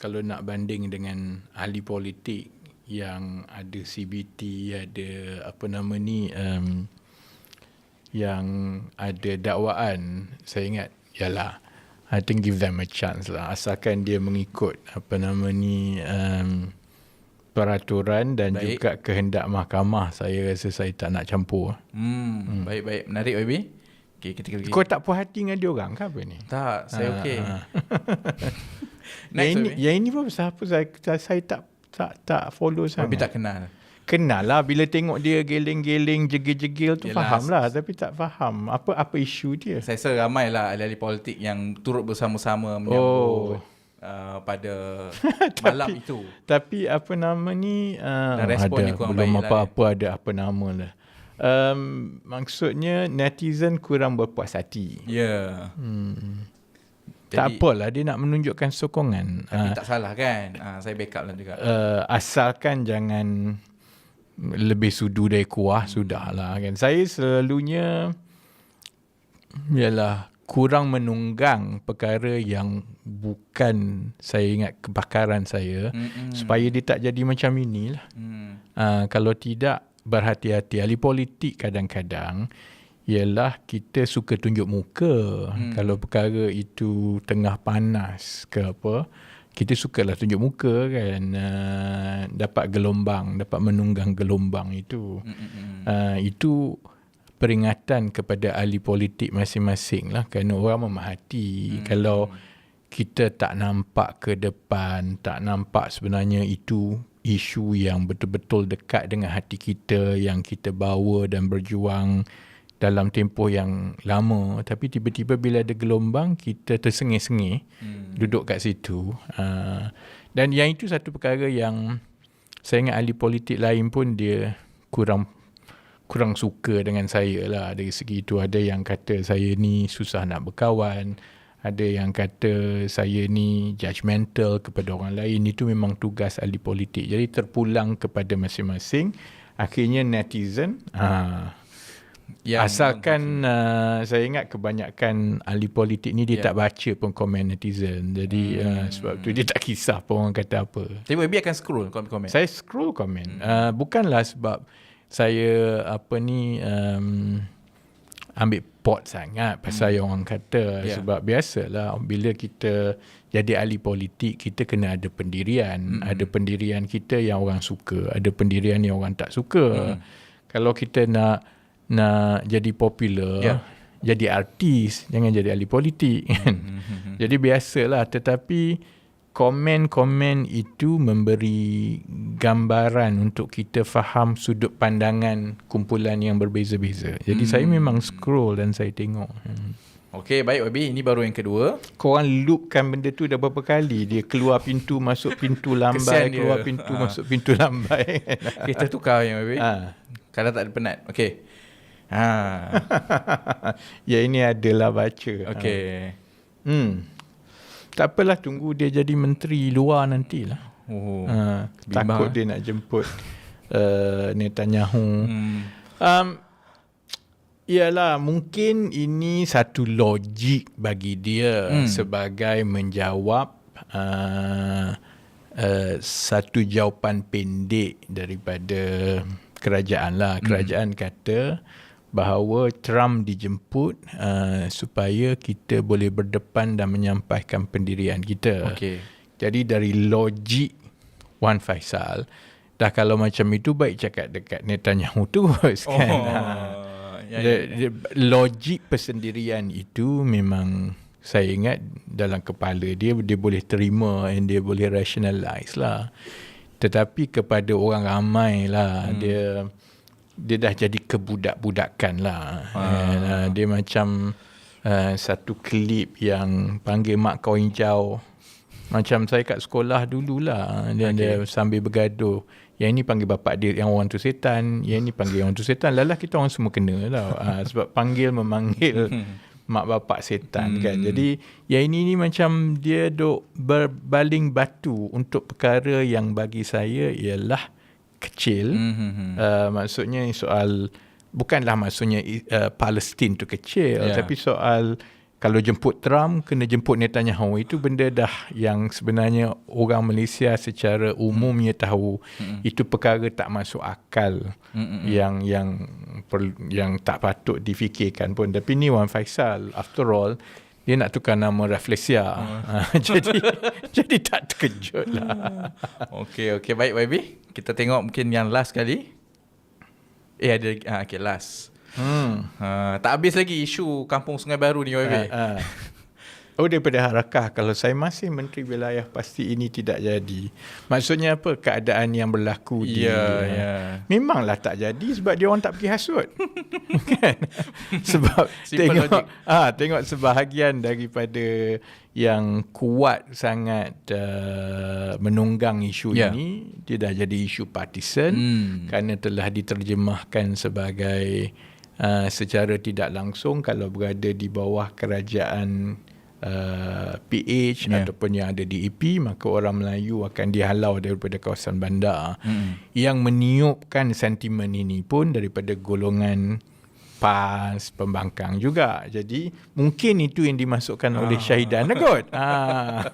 kalau nak banding dengan ahli politik yang ada CBT, ada apa nama ni um, yang ada dakwaan, saya ingat yalah I think give them a chance lah asalkan dia mengikut apa nama ni um, peraturan dan baik. juga kehendak mahkamah saya rasa saya tak nak campur. Hmm, hmm. baik baik menarik baby. Okey kita lagi. Kau tak puas hati dengan dia orang ke apa ni? Tak, saya ha, okey. Ha. yang ini yang ini pun siapa saya, saya saya tak tak tak follow sangat. Tapi tak kenal. Kenal lah bila tengok dia geling-geling jegil-jegil tu Yelah, faham lah tapi tak faham apa apa isu dia. Saya rasa ramai lah ahli-ahli politik yang turut bersama-sama menyambut oh. Uh, pada malam tapi, itu. Tapi apa nama ni uh, respon ada, belum apa-apa lah, ada apa nama lah. Um, maksudnya netizen kurang berpuas hati. Ya. Yeah. Hmm. Jadi, tak apalah dia nak menunjukkan sokongan. Tapi uh, tak salah kan? Uh, saya backup lah juga. Uh, asalkan jangan lebih sudu dari kuah hmm. sudahlah kan. Saya selalunya ialah kurang menunggang perkara yang bukan saya ingat kebakaran saya Mm-mm. supaya dia tak jadi macam inilah. Mm. Uh, kalau tidak berhati-hati ahli politik kadang-kadang ialah kita suka tunjuk muka hmm. kalau perkara itu tengah panas ke apa kita sukalah tunjuk muka kan uh, dapat gelombang dapat menunggang gelombang itu hmm. uh, itu peringatan kepada ahli politik masing-masing lah kerana orang memahati hmm. kalau kita tak nampak ke depan tak nampak sebenarnya itu isu yang betul-betul dekat dengan hati kita yang kita bawa dan berjuang dalam tempoh yang lama. Tapi tiba-tiba bila ada gelombang kita tersengih-sengih hmm. duduk kat situ. Uh, dan yang itu satu perkara yang saya ingat ahli politik lain pun dia kurang kurang suka dengan saya lah. Dari segi itu ada yang kata saya ni susah nak berkawan ada yang kata saya ni judgemental kepada orang lain. Itu memang tugas ahli politik. Jadi terpulang kepada masing-masing. Akhirnya netizen uh, yang Asalkan uh, saya ingat kebanyakan ahli politik ni dia yeah. tak baca pun komen netizen. Jadi hmm. uh, sebab tu dia tak kisah pun orang kata apa. Tapi Wabi akan scroll komen. Saya scroll komen. Hmm. Uh, bukanlah sebab saya apa ni um, ambil pot sangat pasal hmm. yang orang kata yeah. sebab biasalah bila kita jadi ahli politik kita kena ada pendirian, hmm. ada pendirian kita yang orang suka, ada pendirian yang orang tak suka. Hmm. Kalau kita nak nak jadi popular, yeah. jadi artis, jangan jadi ahli politik. Mm-hmm. jadi biasalah tetapi komen-komen itu memberi gambaran untuk kita faham sudut pandangan kumpulan yang berbeza-beza. Jadi mm. saya hmm. memang scroll dan saya tengok. Hmm. Okey, baik Wabi. Ini baru yang kedua. Korang loopkan benda tu dah berapa kali. Dia keluar pintu, masuk pintu lambai, keluar pintu, ha. masuk pintu lambai. Kita tukar yang Wabi. Ha. Kalau tak ada penat. Okey. Ha. ya ini adalah baca. Okey. Ha. Hmm. Tak apalah tunggu dia jadi menteri luar nantilah. Oh. Ha. Takut dia nak jemput uh, Netanyahu. Hmm. Um, Ialah mungkin ini satu logik bagi dia hmm. sebagai menjawab uh, uh, satu jawapan pendek daripada kerajaan lah. Kerajaan hmm. kata bahawa Trump dijemput uh, supaya kita boleh berdepan dan menyampaikan pendirian kita. Okay. Jadi dari logik Wan Faisal, dah kalau macam itu baik cakap dekat Netanyahu terus oh. kan. Ha. Ya, ya, ya. Logik persendirian itu memang saya ingat dalam kepala dia dia boleh terima and dia boleh rationalize lah. Tetapi kepada orang ramai lah hmm. dia dia dah jadi kebudak-budakan lah. Ah. And, uh, dia macam uh, satu klip yang panggil mak kau hijau. Macam saya kat sekolah dululah. Dia, okay. dia sambil bergaduh. Yang ini panggil bapak dia yang orang tu setan. Yang ini panggil orang tu setan. Lalah kita orang semua kena lah. Uh, sebab panggil memanggil mak bapak setan kan. hmm. kan. Jadi yang ini ni macam dia duk berbaling batu untuk perkara yang bagi saya ialah kecil mm-hmm. uh, maksudnya soal bukanlah maksudnya uh, Palestin tu kecil yeah. tapi soal kalau jemput Trump kena jemput Netanyahu itu benda dah yang sebenarnya orang Malaysia secara umumnya tahu mm-hmm. itu perkara tak masuk akal mm-hmm. yang yang per, yang tak patut difikirkan pun tapi ni Wan Faisal after all dia nak tukar nama Refleksia. Oh. jadi jadi tak terkejut lah. okey okey baik YB. Kita tengok mungkin yang last kali. Eh ada ah okey last. Hmm. Uh, tak habis lagi isu Kampung Sungai Baru ni YB. Uh, uh. Oh daripada harakah kalau saya masih menteri wilayah pasti ini tidak jadi. Maksudnya apa keadaan yang berlaku di yeah, yeah. memanglah tak jadi sebab dia orang tak pergi hasut. kan? Sebab tengok ah ha, tengok sebahagian daripada yang kuat sangat uh, menunggang isu yeah. ini dia dah jadi isu partisan hmm. kerana telah diterjemahkan sebagai uh, secara tidak langsung kalau berada di bawah kerajaan Uh, PH yeah. ataupun yang ada di EP maka orang Melayu akan dihalau daripada kawasan bandar mm. yang meniupkan sentimen ini pun daripada golongan PAS pembangkang juga jadi mungkin itu yang dimasukkan oh. oleh Syahidan kot ah.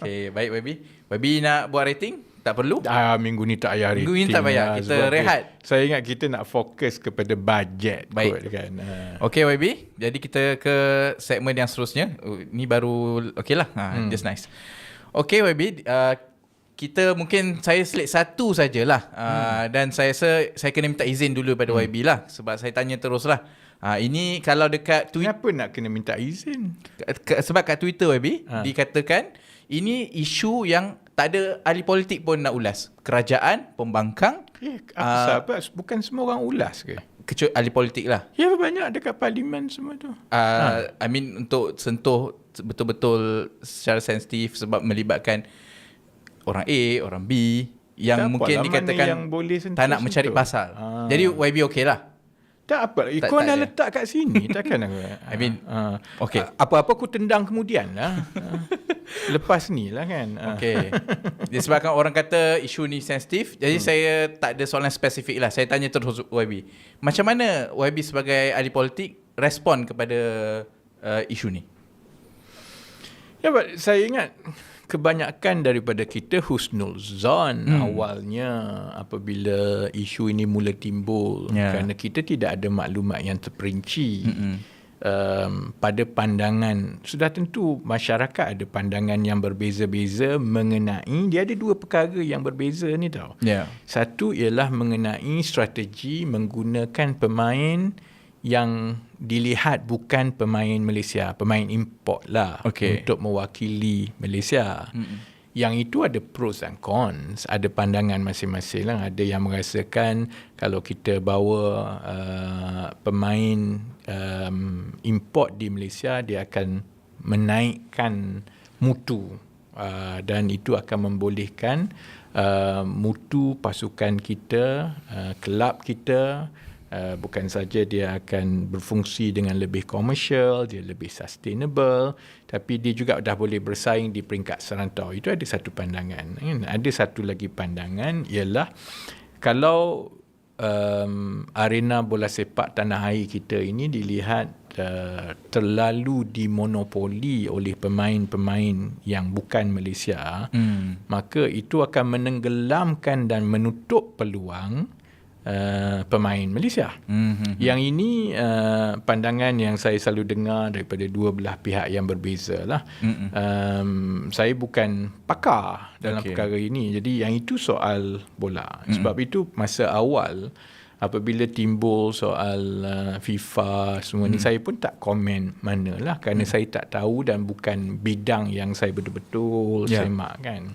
okay, baik baby baby nak buat rating tak perlu? Ah, minggu ni tak payah Minggu ni tak payah. Lah, kita rehat. Dia, saya ingat kita nak fokus kepada bajet Baik. kot kan. Uh. Okay YB. Jadi kita ke segmen yang seterusnya. Uh, ni baru okay lah. Ha, hmm. Just nice. Okay YB. Uh, kita mungkin saya select satu sajalah. Uh, hmm. Dan saya rasa saya kena minta izin dulu pada hmm. YB lah. Sebab saya tanya terus lah. Ha, ini kalau dekat Twitter. Kenapa nak kena minta izin? Sebab kat Twitter YB. Ha. Dikatakan ini isu yang tak ada ahli politik pun nak ulas. Kerajaan, pembangkang. Eh, apa uh, Bukan semua orang ulas ke? Kecuali ahli politik lah. Ya, banyak dekat parlimen semua tu. Uh, ha. I mean, untuk sentuh betul-betul secara sensitif sebab melibatkan orang A, orang B yang Siapa mungkin dikatakan yang boleh tak nak mencari pasal. Ha. Jadi YB okey lah. Tak apa. Tak, kau dah letak kat sini. Takkan aku. I mean, uh, okay. Apa-apa aku tendang kemudian lah. Lepas ni lah kan. Okay. Disebabkan orang kata isu ni sensitif. Jadi hmm. saya tak ada soalan spesifik lah. Saya tanya terus YB. Macam mana YB sebagai ahli politik respon kepada uh, isu ni? Ya, saya ingat kebanyakan daripada kita husnul zon hmm. awalnya apabila isu ini mula timbul yeah. kerana kita tidak ada maklumat yang terperinci hmm. um, pada pandangan sudah tentu masyarakat ada pandangan yang berbeza-beza mengenai dia ada dua perkara yang berbeza ni tau yeah. satu ialah mengenai strategi menggunakan pemain yang dilihat bukan pemain Malaysia, pemain import lah okay. untuk mewakili Malaysia. Mm-hmm. Yang itu ada pros dan cons, ada pandangan masing-masing lah. Ada yang merasakan kalau kita bawa uh, pemain um, import di Malaysia, dia akan menaikkan mutu uh, dan itu akan membolehkan uh, mutu pasukan kita, uh, kelab kita, Uh, bukan saja dia akan berfungsi dengan lebih komersial, dia lebih sustainable, tapi dia juga dah boleh bersaing di peringkat serantau. Itu ada satu pandangan. Kan? Ada satu lagi pandangan ialah kalau um, arena bola sepak tanah air kita ini dilihat uh, terlalu dimonopoli oleh pemain-pemain yang bukan Malaysia, hmm. maka itu akan menenggelamkan dan menutup peluang uh, pemain Malaysia. Mm-hmm. Yang ini uh, pandangan yang saya selalu dengar daripada dua belah pihak yang berbeza lah. Mm-hmm. Um, saya bukan pakar dalam okay. perkara ini. Jadi yang itu soal bola. Mm-hmm. Sebab itu masa awal apabila timbul soal uh, FIFA semua mm-hmm. ni saya pun tak komen mana lah kerana mm-hmm. saya tak tahu dan bukan bidang yang saya betul-betul yeah. semak kan.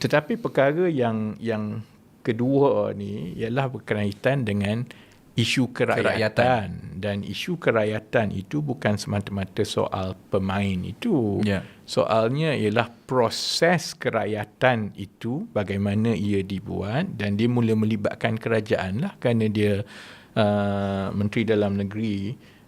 Tetapi perkara yang yang kedua ni ialah berkaitan dengan isu kerakyatan. kerakyatan dan isu kerakyatan itu bukan semata-mata soal pemain itu yeah. soalnya ialah proses kerakyatan itu bagaimana ia dibuat dan dia mula melibatkan kerajaan lah kerana dia uh, menteri dalam negeri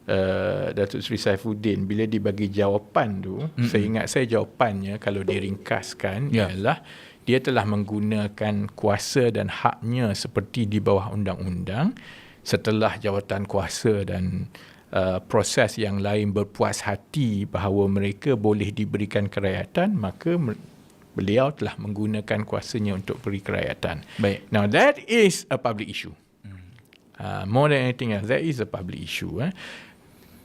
Uh, Datuk Seri Saifuddin bila dibagi jawapan tu mm-hmm. saya ingat saya jawapannya kalau diringkaskan yeah. ialah dia telah menggunakan kuasa dan haknya seperti di bawah undang-undang setelah jawatan kuasa dan uh, proses yang lain berpuas hati bahawa mereka boleh diberikan kerakyatan maka beliau telah menggunakan kuasanya untuk beri kerakyatan. Baik. Now that is a public issue. Uh, more than anything else, that is a public issue. Eh.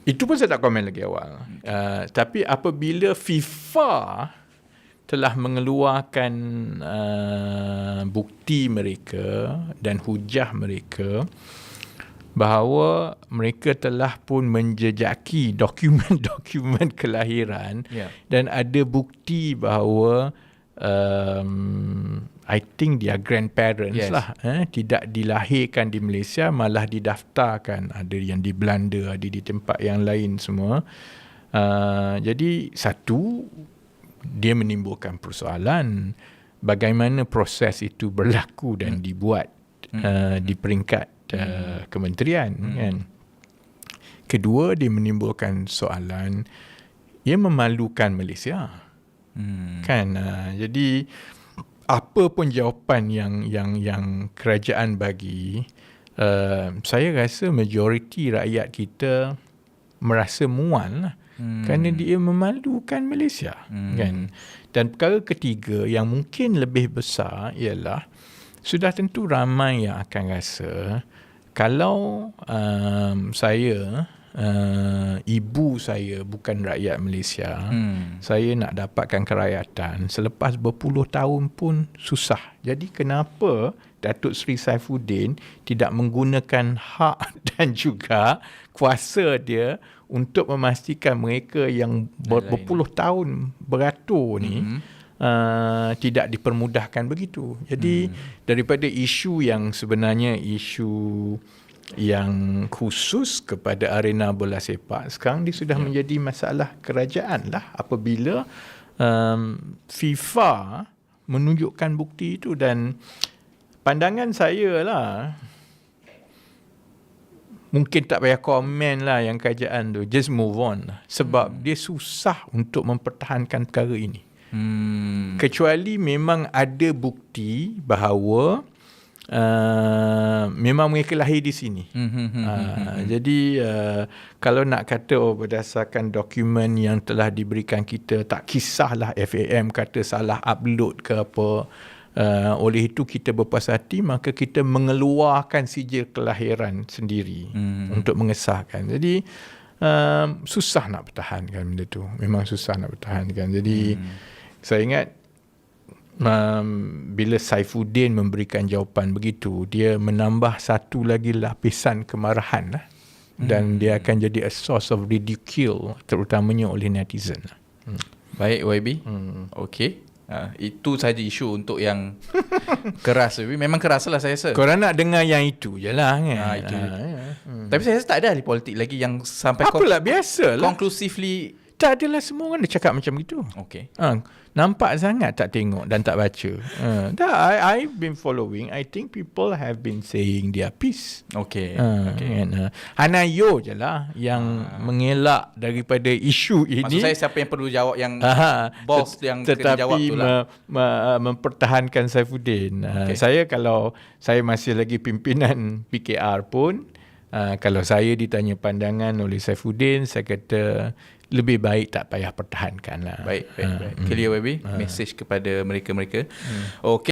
Itu pun saya tak komen lagi awal. Uh, tapi apabila FIFA telah mengeluarkan uh, bukti mereka dan hujah mereka bahawa mereka telah pun menjejaki dokumen-dokumen kelahiran yeah. dan ada bukti bahawa um, I think dia grandparents yes. lah eh, tidak dilahirkan di Malaysia malah didaftarkan ada yang di Belanda ada di tempat yang lain semua uh, jadi satu dia menimbulkan persoalan bagaimana proses itu berlaku dan hmm. dibuat hmm. Uh, di peringkat uh, hmm. kementerian hmm. kan kedua dia menimbulkan soalan ia memalukan Malaysia hmm. kan uh, jadi apa pun jawapan yang yang yang kerajaan bagi uh, saya rasa majoriti rakyat kita merasa mual lah hmm. kerana dia memalukan Malaysia hmm. kan dan perkara ketiga yang mungkin lebih besar ialah sudah tentu ramai yang akan rasa kalau um, saya uh, ibu saya bukan rakyat Malaysia, hmm. saya nak dapatkan kerakyatan selepas berpuluh tahun pun susah. Jadi kenapa Datuk Seri Saifuddin tidak menggunakan hak dan juga kuasa dia untuk memastikan mereka yang ber- berpuluh tahun beratur ni hmm. uh, tidak dipermudahkan begitu. Jadi hmm. daripada isu yang sebenarnya isu yang khusus kepada arena bola sepak sekarang dia sudah ya. menjadi masalah kerajaan lah apabila um, FIFA menunjukkan bukti itu dan pandangan saya lah mungkin tak payah komen lah yang kerajaan tu just move on lah. sebab hmm. dia susah untuk mempertahankan perkara ini hmm. kecuali memang ada bukti bahawa Uh, memang mereka lahir di sini. uh, jadi uh, kalau nak kata oh, berdasarkan dokumen yang telah diberikan kita tak kisahlah FAM kata salah upload ke apa. Uh, oleh itu kita berpuas hati maka kita mengeluarkan sijil kelahiran sendiri hmm. untuk mengesahkan. Jadi uh, susah nak pertahankan benda tu. Memang susah nak pertahankan. Jadi hmm. saya ingat um, bila Saifuddin memberikan jawapan begitu dia menambah satu lagi lapisan kemarahan lah. dan hmm. dia akan jadi a source of ridicule terutamanya oleh netizen hmm. baik YB hmm. okey Uh, itu saja isu untuk yang keras Memang keras lah saya rasa Korang nak dengar yang itu je lah kan ha, itu. Ha, ya. hmm. Tapi saya rasa tak ada ahli politik lagi Yang sampai Apalah biasa lah Conclusively Tak adalah semua orang dia cakap macam itu Okay ha, nampak sangat tak tengok dan tak baca. Uh, dah, I, I've been following. I think people have been saying their piece. Okay. Uh, okay. And, uh, Hanayo je lah yang uh. mengelak daripada isu ini. Maksud saya siapa yang perlu jawab yang uh, boss yang kena jawab tu lah. Tetapi me, mempertahankan Saifuddin. Uh, okay. Saya kalau saya masih lagi pimpinan PKR pun, uh, kalau saya ditanya pandangan oleh Saifuddin, saya kata lebih baik tak payah pertahankan lah. Baik, baik, ha, baik. Clear, hmm. Baby. Ha. Message kepada mereka-mereka. Hmm. Okay.